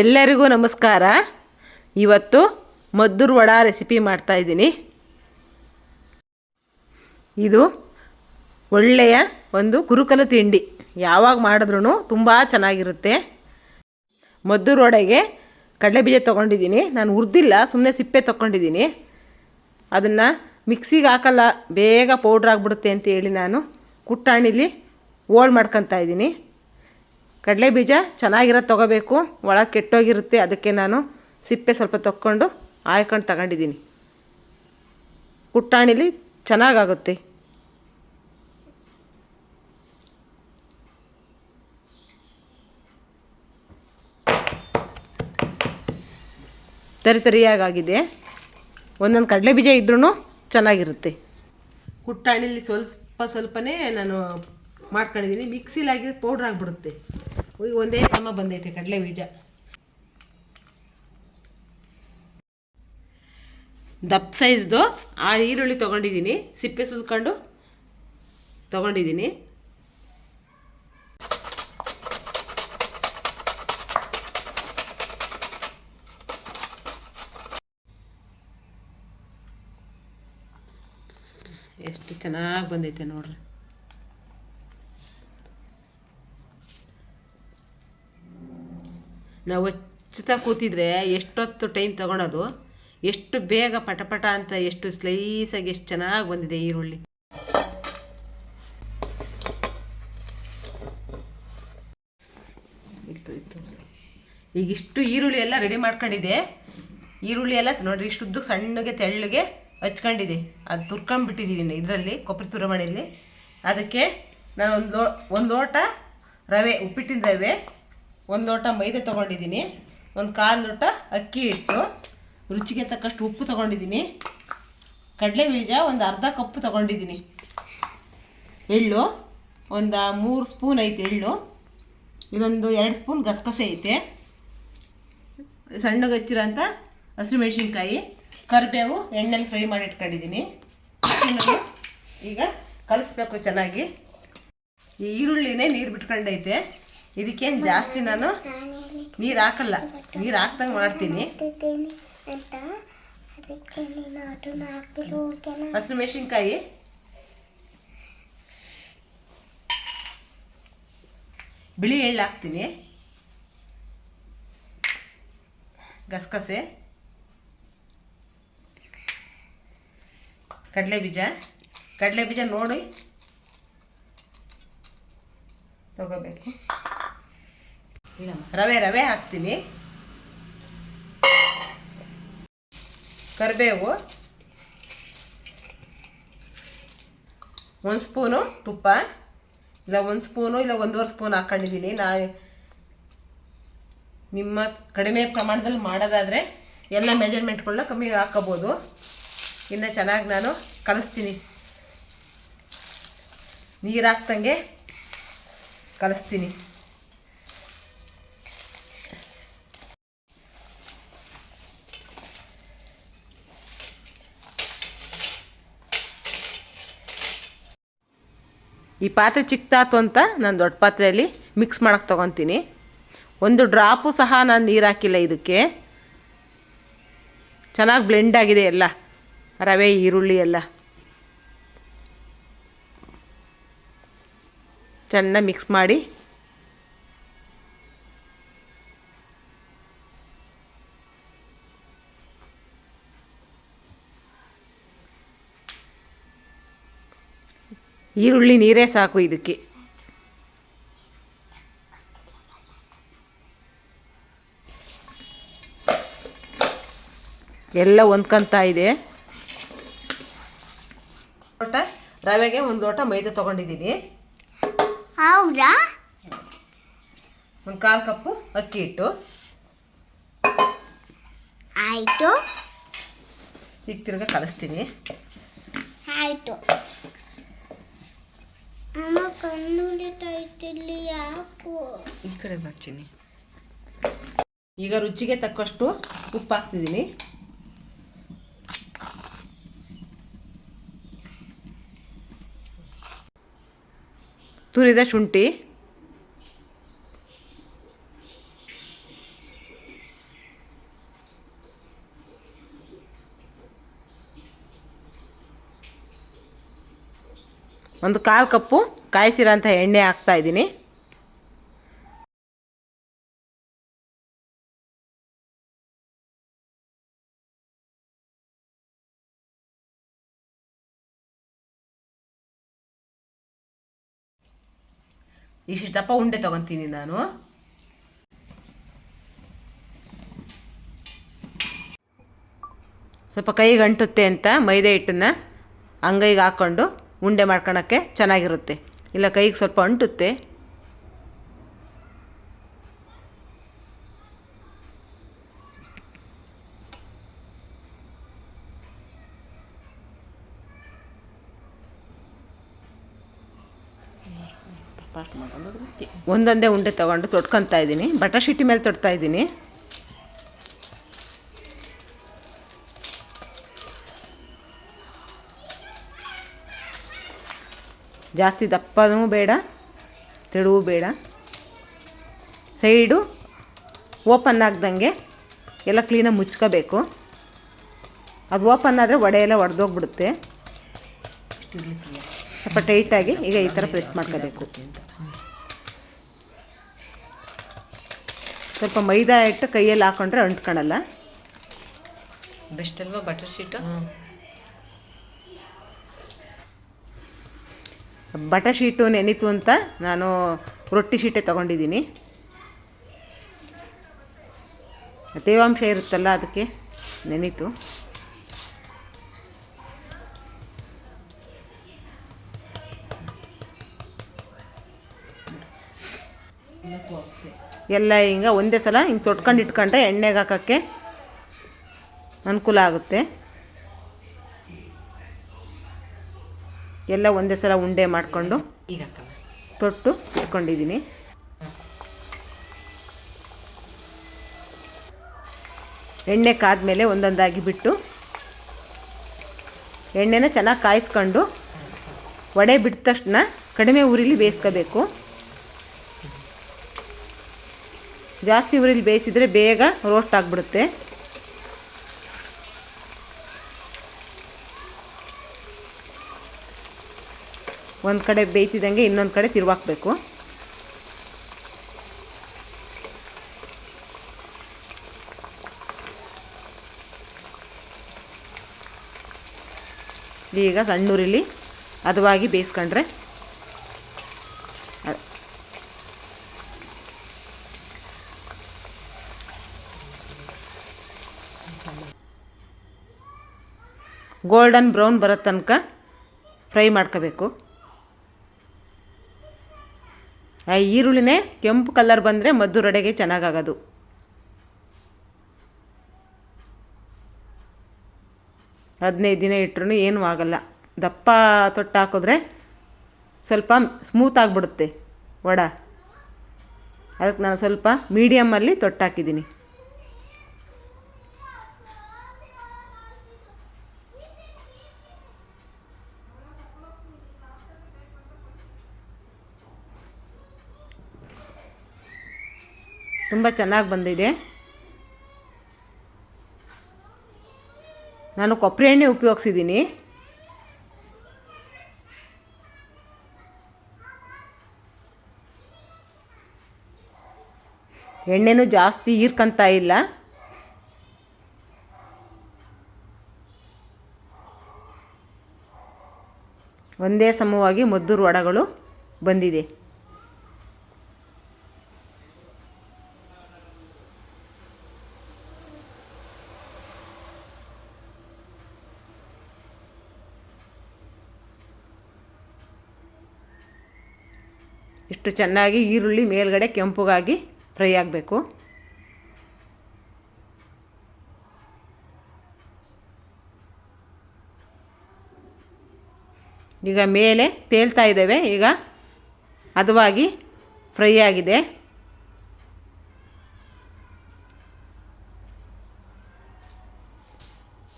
ಎಲ್ಲರಿಗೂ ನಮಸ್ಕಾರ. ಇವತ್ತು ಮದ್ದೂರು ವಡ ರೆಸಿಪಿ ಮಾಡ್ತಾ ಇದ್ದೀನಿ. ಇದು ಒಳ್ಳೆಯ ಒಂದು ಕುರುಕಲು ತಿಂಡಿ. ಯಾವಾಗ ಮಾಡಿದ್ರೂ ತುಂಬ ಚೆನ್ನಾಗಿರುತ್ತೆ. ಮದ್ದೂರು ವಡೆಗೆ ಕಡಲೆಬೀಜ ತೊಗೊಂಡಿದ್ದೀನಿ. ನಾನು ಹುರಿದಿಲ್ಲ ಸುಮ್ಮನೆ ಸಿಪ್ಪೆ ತೊಗೊಂಡಿದ್ದೀನಿ. ಅದನ್ನು ಮಿಕ್ಸಿಗೆ ಹಾಕಲ್ಲ, ಬೇಗ ಪೌಡ್ರ್ ಆಗಿಬಿಡುತ್ತೆ ಅಂತ ಹೇಳಿ ನಾನು ಕುಟ್ಟಾಣಿಲಿ ಓಲ್ಡ್ ಮಾಡ್ಕೊತಾ ಇದ್ದೀನಿ. ಕಡಲೆ ಬೀಜ ಚೆನ್ನಾಗಿರೋದು ತೊಗೋಬೇಕು. ಒಳಗೆ ಕೆಟ್ಟೋಗಿರುತ್ತೆ, ಅದಕ್ಕೆ ನಾನು ಸಿಪ್ಪೆ ಸ್ವಲ್ಪ ತಕ್ಕೊಂಡು ಆಯ್ಕೊಂಡು ತಗೊಂಡಿದ್ದೀನಿ. ಕುಟ್ಟಾಣಿಲಿ ಚೆನ್ನಾಗಾಗುತ್ತೆ. ತರಿ ತರಿಯಾಗಿದೆ ಒಂದೊಂದು ಕಡಲೆ ಬೀಜ ಇದ್ರೂ ಚೆನ್ನಾಗಿರುತ್ತೆ. ಕುಟ್ಟಾಣಿಲಿ ಸ್ವಲ್ಪ ಸ್ವಲ್ಪನೇ ನಾನು ಮಾಡ್ಕೊಂಡಿದ್ದೀನಿ. ಮಿಕ್ಸಿಲಾಗಿ ಪೌಡ್ರ್ ಆಗಿಬಿಡುತ್ತೆ. ಈಗ ಒಂದೇ ಸಮ ಬಂದೈತೆ ಕಡಲೆ ಬೀಜ. ದಪ್ಪ ಸೈಜ್ದು ಆ ಈರುಳ್ಳಿ ತೊಗೊಂಡಿದ್ದೀನಿ, ಸಿಪ್ಪೆ ಸುಲ್ಕೊಂಡು ತೊಗೊಂಡಿದ್ದೀನಿ. ಎಷ್ಟು ಚೆನ್ನಾಗಿ ಬಂದೈತೆ ನೋಡ್ರಿ. ನಾವು ಹಚ್ಚುತ್ತಾ ಕೂತಿದ್ರೆ ಎಷ್ಟೊತ್ತು ಟೈಮ್ ತಗೊಳೋದು, ಎಷ್ಟು ಬೇಗ ಪಟಪಟ ಅಂತ ಎಷ್ಟು ಸ್ಲೈಸಾಗಿ ಎಷ್ಟು ಚೆನ್ನಾಗಿ ಬಂದಿದೆ ಈರುಳ್ಳಿ. ಈಗ ಇಷ್ಟು ಈರುಳ್ಳಿ ಎಲ್ಲ ರೆಡಿ ಮಾಡ್ಕೊಂಡಿದೆ. ಈರುಳ್ಳಿ ಎಲ್ಲ ನೋಡ್ರಿ, ಇಷ್ಟು ಉದ್ದಕ್ಕೆ ಸಣ್ಣಗೆ ತೆಳ್ಳಗೆ ಹಚ್ಕೊಂಡಿದೆ. ಅದು ತುರ್ಕೊಂಡ್ಬಿಟ್ಟಿದ್ದೀವಿ ಇದರಲ್ಲಿ ಕೊಬ್ಬರಿ ತುರಮಣೆಯಲ್ಲಿ ಅದಕ್ಕೆ ನಾನು ಒಂದು ಒಂದು ಲೋಟ ರವೆ, ಉಪ್ಪಿಟ್ಟಿನ ರವೆ ಒಂದು ಲೋಟ ಮೈದೆ ತೊಗೊಂಡಿದ್ದೀನಿ. ಒಂದು ಕಾಲು ಲೋಟ ಅಕ್ಕಿ ಹಿಟ್ಟು ರುಚಿಗೆ ತಕ್ಕಷ್ಟು ಉಪ್ಪು ತೊಗೊಂಡಿದ್ದೀನಿ. ಕಡಲೆ ಬೀಜ ಒಂದು ಅರ್ಧ ಕಪ್ಪು ತೊಗೊಂಡಿದ್ದೀನಿ. ಎಳ್ಳು ಒಂದು ಮೂರು ಸ್ಪೂನ್ ಐತೆ ಎಳ್ಳು. ಇದೊಂದು ಎರಡು ಸ್ಪೂನ್ ಗಸಗಸೆ ಐತೆ. ಸಣ್ಣಗೆ ಹಚ್ಚಿರೋಂಥ ಹಸಿರು ಮೆಣಸಿನ್ಕಾಯಿ, ಕರಿಬೇವು, ಎಣ್ಣೆಲಿ ಫ್ರೈ ಮಾಡಿ ಇಟ್ಕೊಂಡಿದ್ದೀನಿ. ಈಗ ಕಲಿಸ್ಬೇಕು ಚೆನ್ನಾಗಿ. ಈ ಈರುಳ್ಳಿನೇ ನೀರು ಬಿಟ್ಕೊಂಡೈತೆ. ಇದಕ್ಕೇನು ಜಾಸ್ತಿ ನಾನು? ನೀರು ಹಾಕಲ್ಲ. ನೀರು ಹಾಕ್ದಂಗೆ ಮಾಡ್ತೀನಿ. ಹಸಿರು ಮೆಣಸಿನ್ಕಾಯಿ. ಬಿಳಿ ಎಳ್ಳು ಹಾಕ್ತೀನಿ. ಗಸಗಸೆ. ಕಡಲೆ ಬೀಜ ಕಡಲೆ ಬೀಜ ನೋಡಿ. ತಗೋಬೇಕು. ರವೆ ರವೆ ಹಾಕ್ತೀನಿ. ಕರಿಬೇವು. ಒಂದು ಸ್ಪೂನು ತುಪ್ಪ. ಇಲ್ಲ, ಒಂದು ಸ್ಪೂನು, ಇಲ್ಲ, ಒಂದೂವರೆ ಸ್ಪೂನ್ ಹಾಕ್ಕೊಂಡಿದ್ದೀನಿ ನಾ ನಿಮ್ಮ ಕಡಿಮೆ ಪ್ರಮಾಣದಲ್ಲಿ ಮಾಡೋದಾದರೆ ಎಲ್ಲ ಮೆಜರ್ಮೆಂಟ್ಗಳನ್ನ ಕಮ್ಮಿ ಹಾಕೋಬೋದು. ಇನ್ನು ಚೆನ್ನಾಗಿ ನಾನು ಕಲಿಸ್ತೀನಿ. ನೀರು ಹಾಕ್ದಂಗೆ ಕಲಿಸ್ತೀನಿ. ಈ ಪಾತ್ರೆ ಚಿಕ್ಕದಾತು ಅಂತ ನಾನು ದೊಡ್ಡ ಪಾತ್ರೆಯಲ್ಲಿ ಮಿಕ್ಸ್ ಮಾಡೋಕ್ಕೆ ತೊಗೊತೀನಿ. ಒಂದು ಡ್ರಾಪು ಸಹ ನಾನು ನೀರು ಹಾಕಿಲ್ಲ ಇದಕ್ಕೆ. ಚೆನ್ನಾಗಿ ಬ್ಲೆಂಡ್ ಆಗಿದೆ ಎಲ್ಲ. ರವೆ, ಈರುಳ್ಳಿ ಎಲ್ಲ. ಚೆನ್ನಾಗಿ ಮಿಕ್ಸ್ ಮಾಡಿ ಈರುಳ್ಳಿ ನೀರೇ ಸಾಕು ಇದಕ್ಕೆ. ಎಲ್ಲ ಹೊಂದ್ಕೊಂತ ಇದೆ. ಲೋಟ ರವೆಗೆ ಒಂದು ಲೋಟ ಮೈದಾ ತಗೊಂಡಿದ್ದೀನಿ. ಹೌದಾ? ಒಂದು ಕಾಲು ಕಪ್ಪು ಅಕ್ಕಿ ಹಿಟ್ಟು. ಆಯಿತು. ಈಗ ತಿರ್ಗ ಕಲಿಸ್ತೀನಿ ಆಯಿತು. ಅಮ್ಮ ಕಣ್ಣು ತೈತಿಲ್ಲಿ ಯಾಕೋ? ಈ ಕಡೆ ಬರ್ತೀನಿ. ಈಗ ರುಚಿಗೆ ತಕ್ಕಷ್ಟು ಉಪ್ಪು ಹಾಕ್ತಿದ್ದೀನಿ. ತುರಿದ ಶುಂಠಿ. ಒಂದು ಕಾಲು ಕಪ್ಪು ಕಾಯಿಸಿರೋಂಥ ಎಣ್ಣೆ ಹಾಕ್ತಾ ಇದ್ದೀನಿ. ಇಷ್ಟು ದಪ್ಪ ಉಂಡೆ ತಗೊತೀನಿ ನಾನು. ಸ್ವಲ್ಪ ಕೈಗೆ ಅಂಟುತ್ತೆ ಅಂತ ಮೈದೆ ಹಿಟ್ಟನ್ನು ಅಂಗೈಗೆ ಹಾಕ್ಕೊಂಡು ಉಂಡೆ ಮಾಡ್ಕೊಳಕ್ಕೆ ಚೆನ್ನಾಗಿರುತ್ತೆ. ಇಲ್ಲ ಕೈಗೆ ಸ್ವಲ್ಪ ಅಂಟುತ್ತೆ. ಒಂದೊಂದೇ ಉಂಡೆ ತಗೊಂಡು ತೊಟ್ಕೊತಾ ಇದ್ದೀನಿ. ಬಟಾಶಿಟಿ ಮೇಲೆ ತೊಡ್ತಾ ಇದ್ದೀನಿ. ಜಾಸ್ತಿ ದಪ್ಪನೂ ಬೇಡ ತೆಳುವು ಬೇಡ. ಸೈಡು ಓಪನ್ ಆಗ್ದಂಗೆ ಎಲ್ಲ ಕ್ಲೀನಾಗಿ ಮುಚ್ಕೋಬೇಕು. ಅದು ಓಪನ್ ಆದರೆ ವಡೆ ಎಲ್ಲ ಒಡೆದೋಗ್ಬಿಡುತ್ತೆ. ಸ್ವಲ್ಪ ಟೈಟಾಗಿ ಈಗ ಈ ಥರ ಪ್ರೆಸ್ ಮಾಡ್ಕೋಬೇಕು. ಸ್ವಲ್ಪ ಮೈದಾ ಹಿಟ್ಟು ಕೈಯಲ್ಲಿ ಹಾಕೊಂಡ್ರೆ ಅಂಟ್ಕೊಳಲ್ಲ. ಬೆಸ್ಟ್ ಅಲ್ವಾ ಬಟರ್ ಶೀಟು ಬಟ ಶೀಟು ನೆನೀತು ಅಂತ ನಾನು ರೊಟ್ಟಿ ಶೀಟೆ ತೊಗೊಂಡಿದ್ದೀನಿ. ತೇವಾಂಶ ಇರುತ್ತಲ್ಲ ಅದಕ್ಕೆ ನೆನೀತು. ಎಲ್ಲ ಹಿಂಗೆ ಒಂದೇ ಸಲ ಹಿಂಗೆ ತೊಟ್ಕೊಂಡು ಇಟ್ಕೊಂಡ್ರೆ ಎಣ್ಣೆಗೆ ಹಾಕೋಕ್ಕೆ ಅನುಕೂಲ ಆಗುತ್ತೆ. ಎಲ್ಲ ಒಂದೇ ಸಲ ಉಂಡೆ ಮಾಡಿಕೊಂಡು ಈಗ ತೊಟ್ಟು ಇಟ್ಕೊಂಡಿದ್ದೀನಿ. ಎಣ್ಣೆ ಕಾದ್ಮೇಲೆ ಒಂದೊಂದಾಗಿ ಬಿಟ್ಟು ಎಣ್ಣೆನ ಚೆನ್ನಾಗಿ ಕಾಯಿಸ್ಕೊಂಡು ವಡೆ ಬಿಟ್ಟ ತಕ್ಷಣ ಕಡಿಮೆ ಉರಿಲಿ ಬೇಯಿಸ್ಕೋಬೇಕು. ಜಾಸ್ತಿ ಉರಿಲಿ ಬೇಯಿಸಿದರೆ ಬೇಗ ರೋಸ್ಟ್ ಆಗಿಬಿಡುತ್ತೆ. ಒಂದು ಕಡೆ ಬೇಯ್ತಿದ್ದಂಗೆ ಇನ್ನೊಂದು ಕಡೆ ತಿರುವಾಕ್ಬೇಕು. ಈಗ ಸಣ್ಣೂರಿಲಿ ಹದವಾಗಿ ಬೇಯಿಸ್ಕೊಂಡ್ರೆ ಗೋಲ್ಡನ್ ಬ್ರೌನ್ ಬರೋ ತನಕ ಫ್ರೈ ಮಾಡ್ಕೋಬೇಕು ಆ ಈರುಳ್ಳಿನೇ ಕೆಂಪು ಕಲರ್ ಬಂದರೆ ಮದ್ದು ರಡೆಗೆ ಚೆನ್ನಾಗಾಗೋದು. ಹದಿನೈದು ದಿನ ಇಟ್ಟರು ಏನೂ ಆಗಲ್ಲ. ದಪ್ಪ ತೊಟ್ಟು ಹಾಕಿದ್ರೆ ಸ್ವಲ್ಪ ಸ್ಮೂತ್ ಆಗಿಬಿಡುತ್ತೆ ವಡ. ಅದಕ್ಕೆ ನಾನು ಸ್ವಲ್ಪ ಮೀಡಿಯಮ್ಮಲ್ಲಿ ತೊಟ್ಟು ತುಂಬ ಚೆನ್ನಾಗಿ ಬಂದಿದೆ. ನಾನು ಕೊಬ್ಬರಿ ಎಣ್ಣೆ ಉಪಯೋಗಿಸಿದ್ದೀನಿ ಎಣ್ಣೆನೂ ಜಾಸ್ತಿ ಹೀರ್ಕೊಂತ ಇಲ್ಲ. ಒಂದೇ ಸಮವಾಗಿ ಮದ್ದೂರು ವಡಗಳು ಬಂದಿದೆ. ಇಷ್ಟು ಚೆನ್ನಾಗಿ ಈರುಳ್ಳಿ ಮೇಲ್ಗಡೆ ಕೆಂಪುಗಾಗಿ ಫ್ರೈ ಆಗಬೇಕು. ಈಗ ಮೇಲೆ ತೇಲ್ತಾ ಇದ್ದೇವೆ. ಈಗ ಹದವಾಗಿ ಫ್ರೈ ಆಗಿದೆ.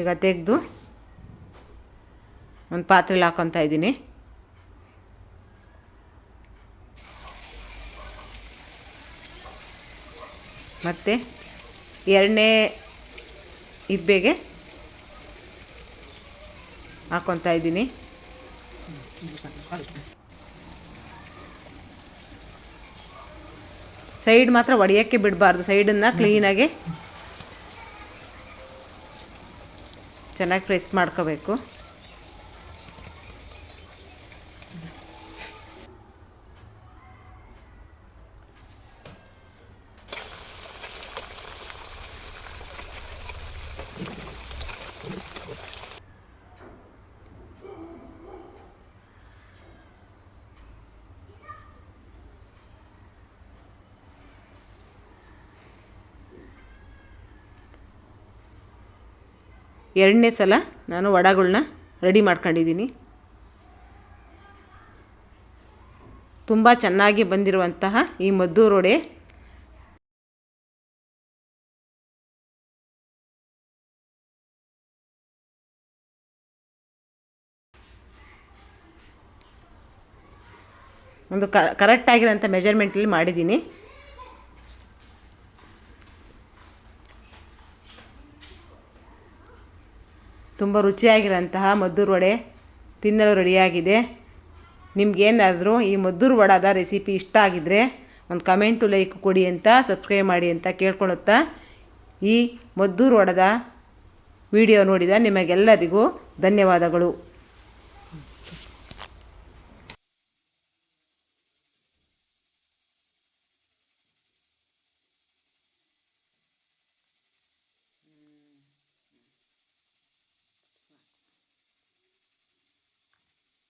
ಈಗ ತೆಗೆದು ಒಂದು ಪಾತ್ರೆಲಿ ಹಾಕೊತಾ ಇದ್ದೀನಿ. ಮತ್ತು ಎರಡನೇ ಇಬ್ಬೆಗೆ ಹಾಕ್ಕೊತಾ ಇದ್ದೀನಿ. ಸೈಡ್ ಮಾತ್ರ ಒಡೆಯೋಕ್ಕೆ ಬಿಡಬಾರ್ದು ಸೈಡನ್ನು ಕ್ಲೀನಾಗಿ ಚೆನ್ನಾಗಿ ಪ್ರೆಸ್ ಮಾಡ್ಕೋಬೇಕು. ಎರಡನೇ ಸಲ ನಾನು ವಡಗಳನ್ನ ರೆಡಿ ಮಾಡ್ಕೊಂಡಿದ್ದೀನಿ. ತುಂಬ ಚೆನ್ನಾಗಿ ಬಂದಿರುವಂತಹ ಈ ಮದ್ದೂರು ವಡೆ ಒಂದು ಕ ಕರೆಕ್ಟಾಗಿರೋಂಥ ಮೆಜರ್ಮೆಂಟಲ್ಲಿ ಮಾಡಿದ್ದೀನಿ. ತುಂಬ ರುಚಿಯಾಗಿರೋಂತಹ ಮದ್ದೂರು ವಡೆ ತಿನ್ನಲು ರೆಡಿಯಾಗಿದೆ. ನಿಮ್ಗೇನಾದರೂ ಈ ಮದ್ದೂರು ವಡದ ರೆಸಿಪಿ ಇಷ್ಟ ಆಗಿದ್ದರೆ ಒಂದು ಕಮೆಂಟು ಲೈಕ್ ಕೊಡಿ ಅಂತ, ಸಬ್ಸ್ಕ್ರೈಬ್ ಮಾಡಿ ಅಂತ ಕೇಳ್ಕೊಳುತ್ತಾ ಈ ಮದ್ದೂರು ವಡದ ವಿಡಿಯೋ ನೋಡಿದ ನಿಮಗೆಲ್ಲರಿಗೂ ಧನ್ಯವಾದಗಳು.